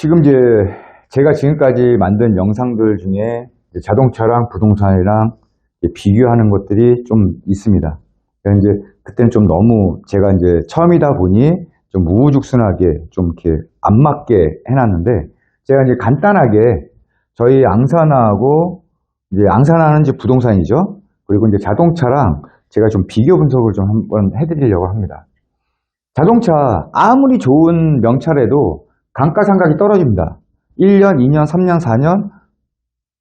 지금 이제 제가 지금까지 만든 영상들 중에 자동차랑 부동산이랑 비교하는 것들이 좀 있습니다. 그래서 이제 그때는 좀 너무 제가 이제 처음이다 보니 좀 우후죽순하게 좀 이렇게 안 맞게 해놨는데 제가 이제 간단하게 저희 앙사나하고 이제 앙사나는 이제 부동산이죠. 그리고 이제 자동차랑 제가 좀 비교 분석을 좀 한번 해드리려고 합니다. 자동차 아무리 좋은 명찰에도 감가상각이 떨어집니다. 1년, 2년, 3년, 4년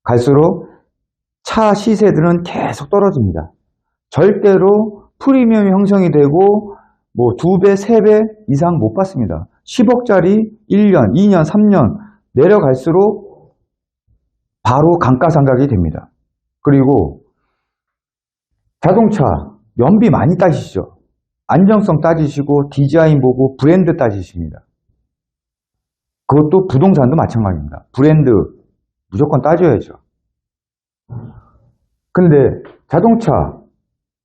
갈수록 차 시세들은 계속 떨어집니다. 절대로 프리미엄이 형성이 되고 뭐 두 배, 세 배 이상 못 받습니다. 10억짜리 1년, 2년, 3년 내려갈수록 바로 감가상각이 됩니다. 그리고 자동차 연비 많이 따지시죠. 안정성 따지시고 디자인 보고 브랜드 따지십니다. 그것도 부동산도 마찬가지입니다. 브랜드 무조건 따져야죠. 근데 자동차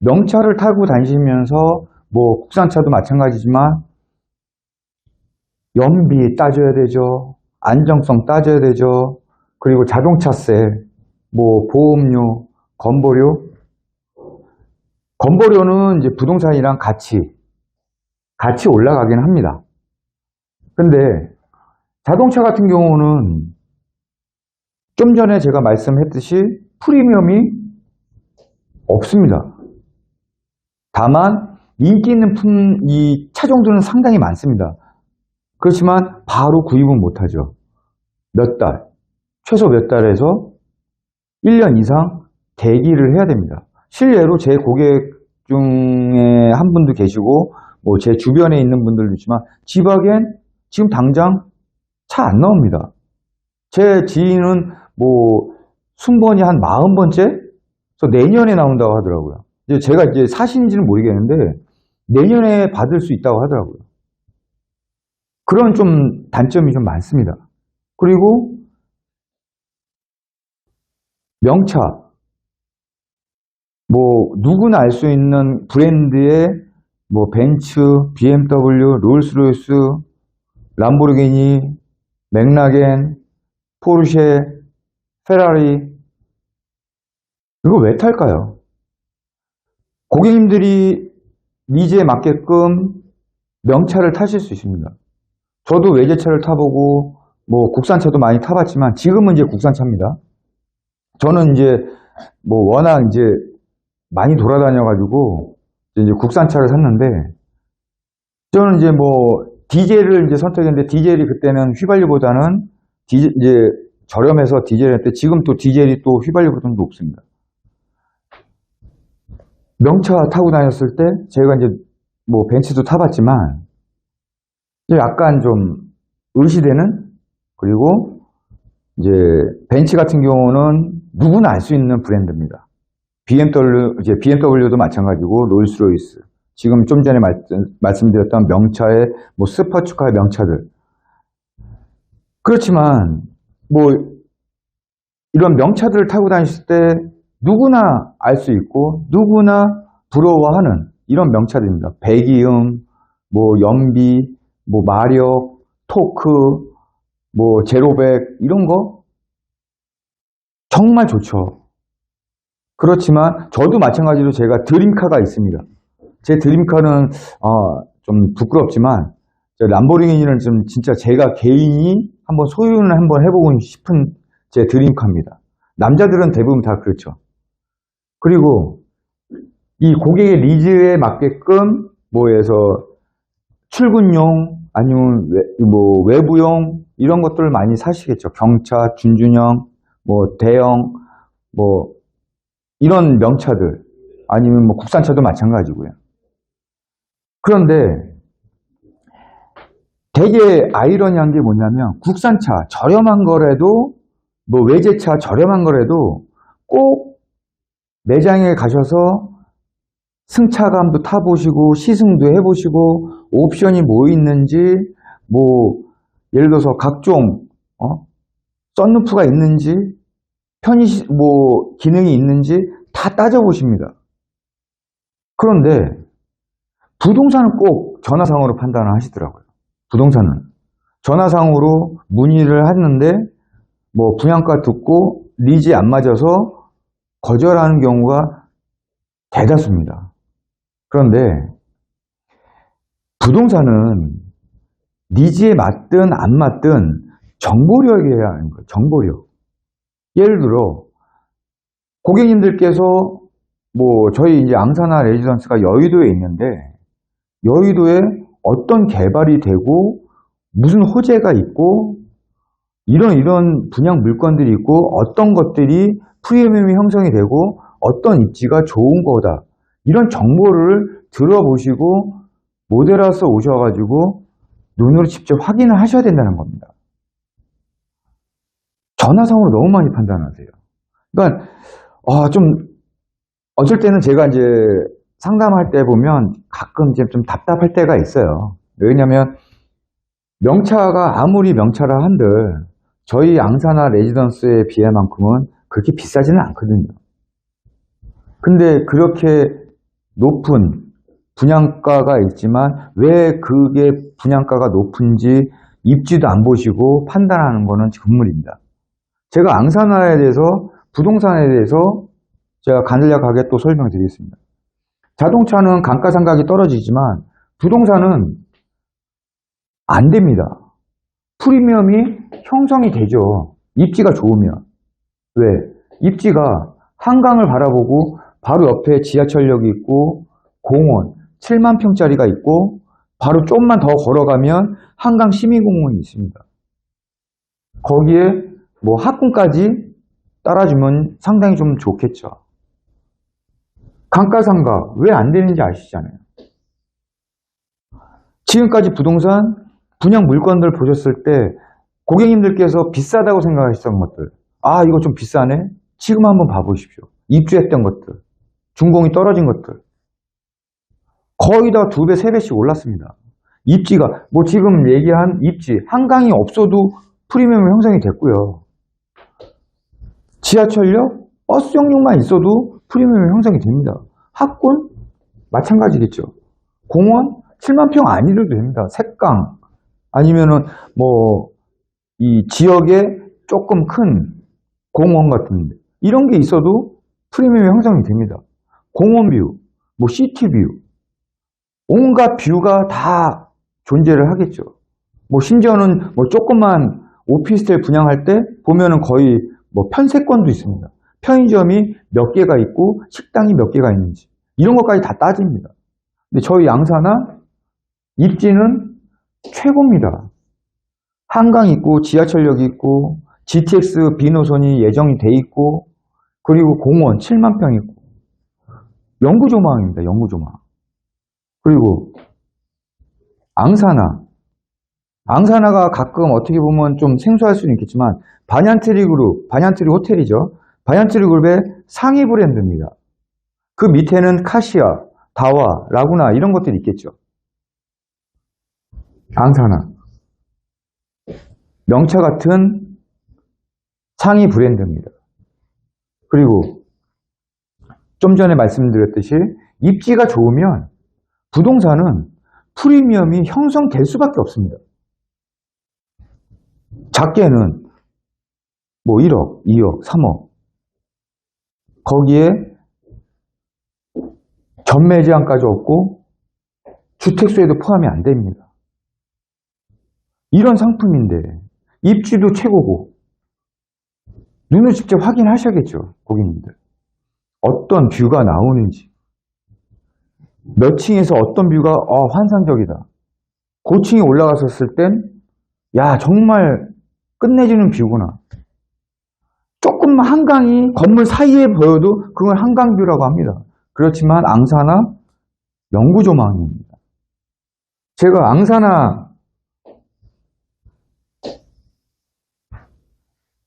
명차를 타고 다니시면서 뭐 국산차도 마찬가지지만 연비 따져야 되죠. 안정성 따져야 되죠. 그리고 자동차세, 뭐 보험료, 건보료. 건보료는 이제 부동산이랑 같이 같이 올라가긴 합니다. 근데 자동차 같은 경우는 좀 전에 제가 말씀했듯이 프리미엄이 없습니다. 다만 인기 있는 품, 이 차종들은 상당히 많습니다. 그렇지만 바로 구입은 못하죠. 몇 달, 최소 몇 달에서 1년 이상 대기를 해야 됩니다. 실례로 제 고객 중에 한 분도 계시고 뭐 제 주변에 있는 분들도 있지만 지박엔 지금 당장 차 안 나옵니다. 제 지인은 뭐 순번이 한 40번째? 그래서 내년에 나온다고 하더라고요. 이제 제가 이제 사실인지는 모르겠는데 내년에 받을 수 있다고 하더라고요. 그런 좀 단점이 좀 많습니다. 그리고 명차 뭐 누구나 알 수 있는 브랜드의 뭐 벤츠, BMW, 롤스로이스, 람보르기니, 맥라겐, 포르쉐, 페라리 이거 왜 탈까요? 고객님들이 니즈에 맞게끔 명차를 타실 수 있습니다. 저도 외제차를 타보고 뭐 국산차도 많이 타봤지만 지금은 이제 국산차입니다. 저는 이제 뭐 워낙 이제 많이 돌아다녀가지고 이제 국산차를 샀는데 저는 이제 뭐 디젤을 이제 선택했는데 디젤이 그때는 휘발유보다는 디젤 이제 저렴해서 디젤한테 지금 또 디젤이 또 휘발유보다 는 높습니다. 명차 타고 다녔을 때 제가 이제 뭐 벤츠도 타봤지만 약간 좀 의시되는 그리고 이제 벤츠 같은 경우는 누구나 알 수 있는 브랜드입니다. BMW 이제 BMW도 마찬가지고 롤스로이스 지금 좀 전에 말 씀, 드렸던 명차의 뭐 스포츠카 명차들 그렇지만 뭐 이런 명차들을 타고 다니실 때 누구나 알 수 있고 누구나 부러워하는 이런 명차들입니다. 배기음, 뭐 연비, 뭐 마력, 토크, 뭐 제로백 이런 거 정말 좋죠. 그렇지만 저도 마찬가지로 제가 드림카가 있습니다. 제 드림카는 어, 좀 부끄럽지만 람보르기니는 좀 진짜 제가 개인이 한번 소유를 한번 해보고 싶은 제 드림카입니다. 남자들은 대부분 다 그렇죠. 그리고 이 고객의 니즈에 맞게끔 뭐해서 출근용 아니면 외, 뭐 외부용 이런 것들을 많이 사시겠죠. 경차, 준준형, 뭐 대형, 뭐 이런 명차들 아니면 뭐 국산차도 마찬가지고요. 그런데 되게 아이러니한 게 뭐냐면 국산차 저렴한 거라도 뭐 외제차 저렴한 거라도 꼭 매장에 가셔서 승차감도 타보시고 시승도 해보시고 옵션이 뭐 있는지 뭐 예를 들어서 각종 어? 썬루프가 있는지 편의 뭐 기능이 있는지 다 따져보십니다. 그런데 부동산은 꼭 전화상으로 판단을 하시더라고요. 부동산은 전화상으로 문의를 했는데 뭐 분양가 듣고 리즈 안 맞아서 거절하는 경우가 대다수입니다. 그런데 부동산은 니즈에 맞든 안 맞든 정보력이어야 하는 거예요. 정보력. 예를 들어 고객님들께서 뭐 저희 이제 앙사나 레지던스가 여의도에 있는데 여의도에 어떤 개발이 되고 무슨 호재가 있고 이런 이런 분양 물건들이 있고 어떤 것들이 프리미엄이 형성이 되고 어떤 입지가 좋은 거다. 이런 정보를 들어보시고 모델하우스 오셔가지고 눈으로 직접 확인을 하셔야 된다는 겁니다. 전화상으로 너무 많이 판단하세요. 그러니까 아, 좀 어쩔 때는 제가 이제 상담할 때 보면 가끔 좀 답답할 때가 있어요. 왜냐면 명차가 아무리 명차라 한들 저희 앙사나 레지던스에 비해만큼은 그렇게 비싸지는 않거든요. 근데 그렇게 높은 분양가가 있지만 왜 그게 분양가가 높은지 입지도 안 보시고 판단하는 거는 금물입니다. 제가 앙사나에 대해서 부동산에 대해서 제가 간략하게 또 설명드리겠습니다. 자동차는 감가상각이 떨어지지만 부동산은 안 됩니다. 프리미엄이 형성이 되죠. 입지가 좋으면. 왜? 입지가 한강을 바라보고 바로 옆에 지하철역이 있고 공원 7만 평짜리가 있고 바로 좀만 더 걸어가면 한강 시민공원이 있습니다. 거기에 뭐 학군까지 따라주면 상당히 좀 좋겠죠. 감가상각 왜 안 되는지 아시잖아요. 지금까지 부동산 분양 물건들 보셨을 때 고객님들께서 비싸다고 생각하셨던 것들 아 이거 좀 비싸네 지금 한번 봐보십시오. 입주했던 것들 준공이 떨어진 것들 거의 다 두 배, 세 배씩 올랐습니다. 입지가 뭐 지금 얘기한 입지 한강이 없어도 프리미엄 형성이 됐고요. 지하철역, 버스 용역만 있어도 프리미엄 형성이 됩니다. 학군 마찬가지겠죠. 공원 7만 평 아니어도 됩니다. 색강 아니면은 뭐 이 지역에 조금 큰 공원 같은데 이런 게 있어도 프리미엄 형성이 됩니다. 공원 뷰, 뭐 시티 뷰, 온갖 뷰가 다 존재를 하겠죠. 뭐 심지어는 뭐 조금만 오피스텔 분양할 때 보면은 거의 뭐 편세권도 있습니다. 편의점이 몇 개가 있고 식당이 몇 개가 있는지 이런 것까지 다 따집니다. 근데 저희 양사나 입지는 최고입니다. 한강 있고 지하철역 있고 GTX 비노선이 예정이 돼 있고 그리고 공원 7만 평 있고 영구조망입니다. 영구조망. 그리고 앙사나 앙사나가 가끔 어떻게 보면 좀 생소할 수는 있겠지만 바냔트리 그룹, 바냔트리 호텔이죠. 바냔트리 그룹의 상위 브랜드입니다. 그 밑에는 카시아, 다와, 라구나 이런 것들이 있겠죠. 앙사나 명차 같은 상위 브랜드입니다. 그리고 좀 전에 말씀드렸듯이 입지가 좋으면 부동산은 프리미엄이 형성될 수밖에 없습니다. 작게는 뭐 1억, 2억, 3억 거기에 전매 제한까지 없고 주택수에도 포함이 안 됩니다. 이런 상품인데 입지도 최고고 눈을 직접 확인하셔야겠죠, 고객님들. 어떤 뷰가 나오는지 몇 층에서 어떤 뷰가 어, 환상적이다. 고층에 올라갔었을 땐 야 정말 끝내주는 뷰구나. 한강이 건물 사이에 보여도 그걸 한강뷰라고 합니다. 그렇지만 앙사나 영구조망입니다. 제가 앙사나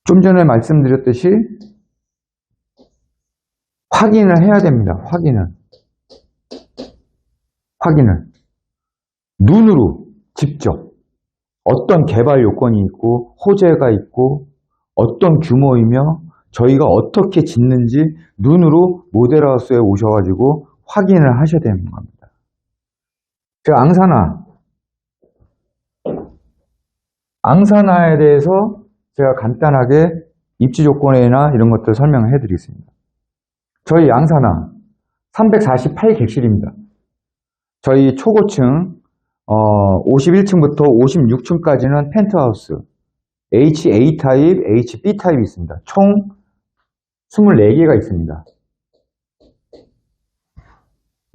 좀 전에 말씀드렸듯이 확인을 해야 됩니다. 확인을. 확인을 눈으로 직접 어떤 개발 요건이 있고 호재가 있고 어떤 규모이며 저희가 어떻게 짓는지 눈으로 모델하우스에 오셔가지고 확인을 하셔야 되는 겁니다. 제가 앙사나 앙사나에 대해서 제가 간단하게 입지 조건이나 이런 것들 설명을 해드리겠습니다. 저희 앙사나 348객실입니다. 저희 초고층 어, 51층부터 56층까지는 펜트하우스 HA 타입, HB 타입이 있습니다. 총 24개가 있습니다.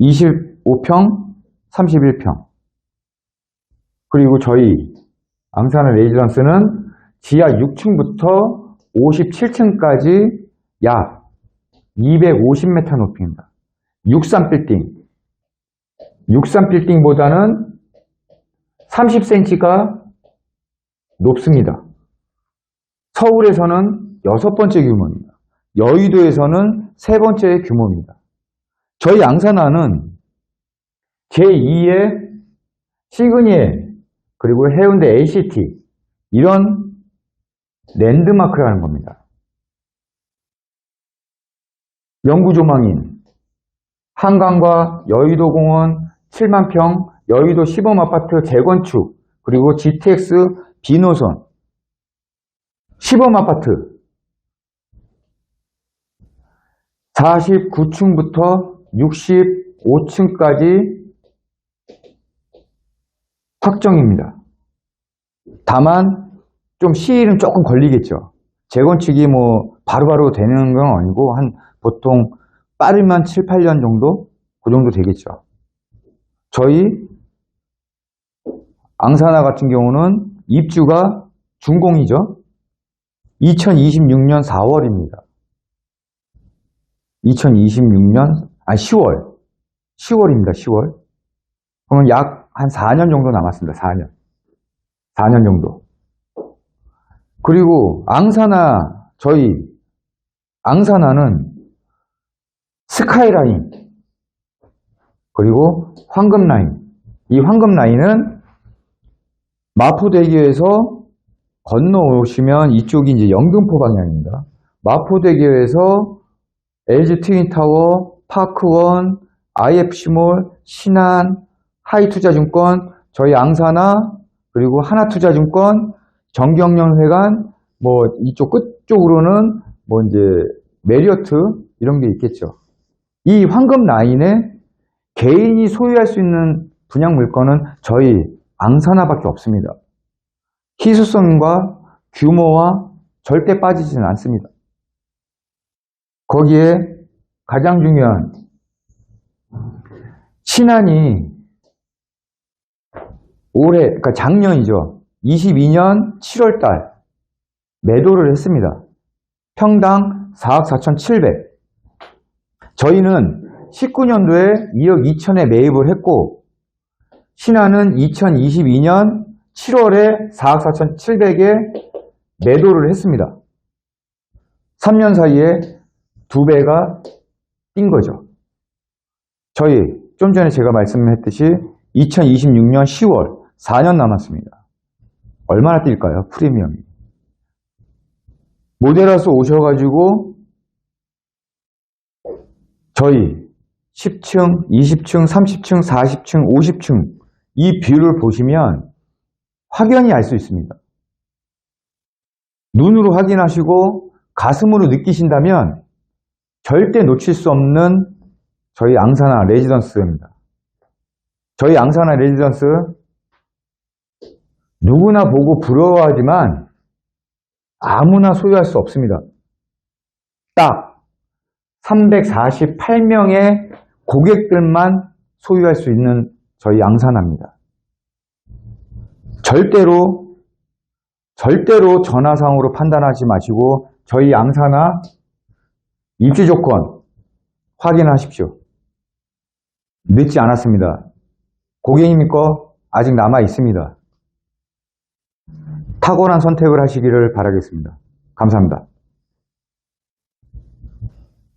25평, 31평. 그리고 저희 앙사나 레지던스는 지하 6층부터 57층까지 약 250m 높이입니다. 63빌딩. 63빌딩보다는 30cm가 높습니다. 서울에서는 여섯 번째 규모입니다. 여의도에서는 세 번째 규모입니다. 저희 앙사나는 제2의 시그니엘 그리고 해운대 ACT 이런 랜드마크라는 겁니다. 영구조망인 한강과 여의도공원 7만 평, 여의도 시범아파트 재건축, 그리고 GTX 비노선 시범아파트 49층부터 65층까지 확정입니다. 다만 좀 시일은 조금 걸리겠죠. 재건축이 뭐 바로 바로 되는 건 아니고 한 보통 빠르면 7, 8년 정도? 그 정도 되겠죠. 저희 앙사나 같은 경우는 입주가 준공이죠. 2026년 4월입니다. 2026년, 아 10월. 10월입니다. 10월. 그러면 약 한 4년 정도 남았습니다. 4년. 4년 정도. 그리고 앙사나, 저희 앙사나는 스카이라인, 그리고 황금라인. 이 황금라인은 마포대교에서 건너오시면 이쪽이 이제 영등포 방향입니다. 마포대교에서 LG 트윈타워, 파크원, IFC몰, 신한, 하이투자증권, 저희 앙사나, 그리고 하나투자증권, 정경련회관, 뭐 이쪽 끝 쪽으로는 뭐 이제 메리어트 이런 게 있겠죠. 이 황금 라인에 개인이 소유할 수 있는 분양 물건은 저희 앙사나밖에 없습니다. 희소성과 규모와 절대 빠지지는 않습니다. 거기에 가장 중요한 신안이 올해, 그러니까 작년이죠. 22년 7월 달 매도를 했습니다. 평당 4억 4,700. 저희는 19년도에 2억 2천에 매입을 했고 신한은 2022년 7월에 4억 4,700에 매도를 했습니다. 3년 사이에 두 배가 뛴 거죠. 저희 좀 전에 제가 말씀했듯이 2026년 10월 4년 남았습니다. 얼마나 뛸까요? 프리미엄이. 모델하우스 오셔가지고 저희 10층, 20층, 30층, 40층, 50층 이 뷰를 보시면 확연히 알 수 있습니다. 눈으로 확인하시고 가슴으로 느끼신다면 절대 놓칠 수 없는 저희 앙사나 레지던스입니다. 저희 앙사나 레지던스 누구나 보고 부러워하지만 아무나 소유할 수 없습니다. 딱 348명의 고객들만 소유할 수 있는 저희 앙사나입니다. 절대로 절대로 전화상으로 판단하지 마시고 저희 앙사나 입지 조건 확인하십시오. 늦지 않았습니다. 고객님 거 아직 남아 있습니다. 탁월한 선택을 하시기를 바라겠습니다. 감사합니다.